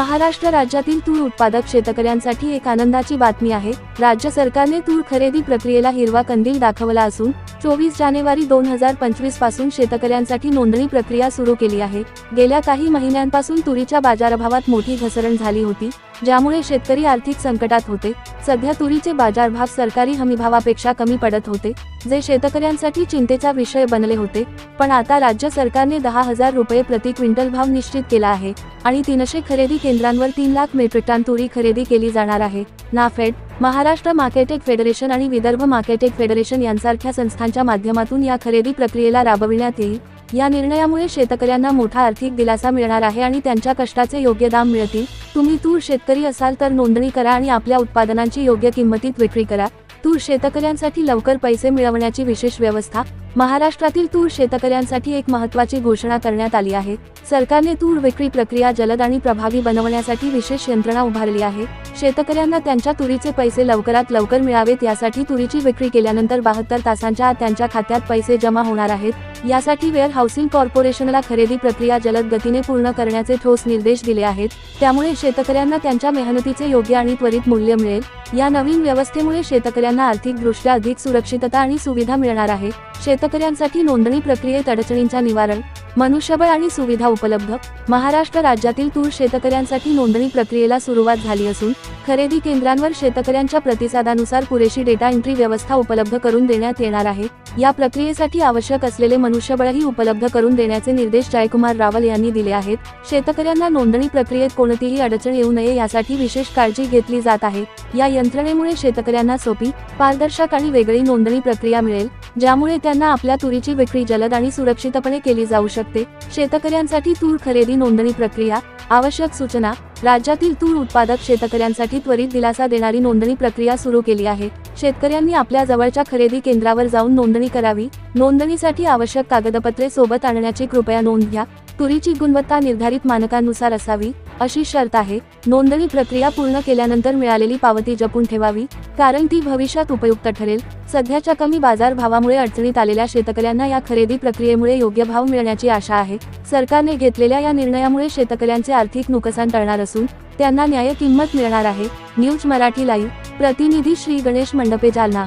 महाराष्ट्र राज्यातील तूर उत्पादक शेतकऱ्यांसाठी एक आनंदाची बातमी आहे. राज्य सरकारने तूर खरेदी प्रक्रियेला हिरवा कंदील दाखवला असून चोवीस जानेवारी दोन हजार पंचवीसपासून शेतकऱ्यांसाठी नोंदणी प्रक्रिया सुरू केली आहे. गेल्या काही महिन्यांपासून तुरीच्या बाजारभावात मोठी घसरण झाली होती ज्यामुळे शेतकरी आर्थिक संकटात होते. सध्या तुरीचे बाजारभाव सरकारी हमीभावापेक्षा कमी पडत होते जे शेतकऱ्यांसाठी चिंतेचा विषय बनले होते. पण आता राज्य सरकारने दहा हजार रुपये प्रति क्विंटल भाव निश्चित केला आहे आणि तीनशे खरेदी केंद्रांवर तीन लाख मेट्रिक टन तुरी खरेदी केली जाणार आहे. नाफेड महाराष्ट्र मार्केटेक फेडरेशन आणि विदर्भ मार्केटेक फेडरेशन यांसारख्या संस्थांच्या माध्यमातून या खरेदी प्रक्रियेला राबविण्यात येईल. या निर्णयामुळे शेतकऱ्यांना मोठा आर्थिक दिलासा मिळणार आहे आणि त्यांच्या कष्टाचे योग्य दाम मिळतील. तुम्ही तूर शेतकरी असाल तर नोंदणी करा आणि आपल्या उत्पादनांची योग्य किंमतीत विक्री करा. तूर शेतकऱ्यांसाठी लवकर पैसे मिळवण्याची विशेष व्यवस्था महाराष्ट्रातील तूर शेतकऱ्यांसाठी एक महत्त्वाची घोषणा करण्यात आली आहे. सरकारने तूर विक्री प्रक्रिया जलद आणि प्रभावी बनवण्यासाठी विशेष यंत्रणा उभारली आहे. शेतकऱ्यांना त्यांच्या तुरीचे पैसे लवकरात लवकर मिळावेत यासाठी तुरीची विक्री केल्यानंतर बहात्तर तासांच्या आत त्यांच्या खात्यात पैसे जमा होणार आहेत. यासाठी वेअर हाऊसिंग कॉर्पोरेशनला खरेदी प्रक्रिया जलद गतीने पूर्ण करण्याचे ठोस निर्देश दिले आहेत. त्यामुळे शेतकऱ्यांना त्यांच्या मेहनतीचे योग्य आणि त्वरित मूल्य मिळेल. या नवीन व्यवस्थेमुळे शेतकऱ्यांना आर्थिकदृष्ट्या अधिक सुरक्षितता आणि सुविधा मिळणार आहे. शेतकऱ्यांसाठी नोंदणी प्रक्रियेत अडचणींच्या निवारण मनुष्यबळ आणि सुविधा उपलब्ध. महाराष्ट्र राज्यातील तूर शेतकऱ्यांसाठी नोंदणी प्रक्रियेला सुरुवात झाली असून खरेदी केंद्रांवर शेतकऱ्यांच्या प्रतिसादानुसार पुरेशी डेटा एंट्री व्यवस्था उपलब्ध करून देण्यात येणार आहे. या प्रक्रियेसाठी आवश्यक असलेले मनुष्यबळही उपलब्ध करून देण्याचे निर्देश जयकुमार रावल यांनी दिले आहेत. शेतकऱ्यांना नोंदणी प्रक्रियेत कोणतीही अडचण येऊ नये यासाठी विशेष काळजी घेतली जात आहे. या यंत्रणेमुळे शेतकऱ्यांना सोपी पारदर्शक आणि वेगळी नोंदणी प्रक्रिया मिळेल ज्यामुळे त्यांना आपल्या तुरीची विक्री जलद आणि सुरक्षितपणे केली जाऊ शकते. शेतकऱ्यांसाठी तूर खरेदी नोंदणी प्रक्रिया आवश्यक सूचना. राज्यातील तूर उत्पादक शेतकऱ्यांसाठी त्वरित दिलासा देणारी नोंदणी प्रक्रिया सुरू केली आहे. शेतकऱ्यांनी आपल्या जवळच्या खरेदी केंद्रावर जाऊन नोंदणी करावी. नोंदणीसाठी आवश्यक कागदपत्रे सोबत आणण्याची कृपया नोंद घ्या. तुरीची गुणवत्ता निर्धारित मानकांनुसार असावी अशी शर्त आहे. नोंदणी प्रक्रिया पूर्ण केल्यानंतर मिळालेली पावती जपून ठेवावी कारण ती भविष्यात उपयुक्त ठरेल. सध्याच्या कमी बाजार भावामुळे अडचणीत आलेल्या शेतकऱ्यांना या खरेदी प्रक्रियेमुळे योग्य भाव मिळण्याची आशा आहे. सरकारने घेतलेल्या या निर्णयामुळे शेतकऱ्यांचे आर्थिक नुकसान टळणार असून त्यांना न्याय किंमत मिळणार आहे. न्यूज मराठी लाईव्ह प्रतिनिधी श्री गणेश मंडपे जालना.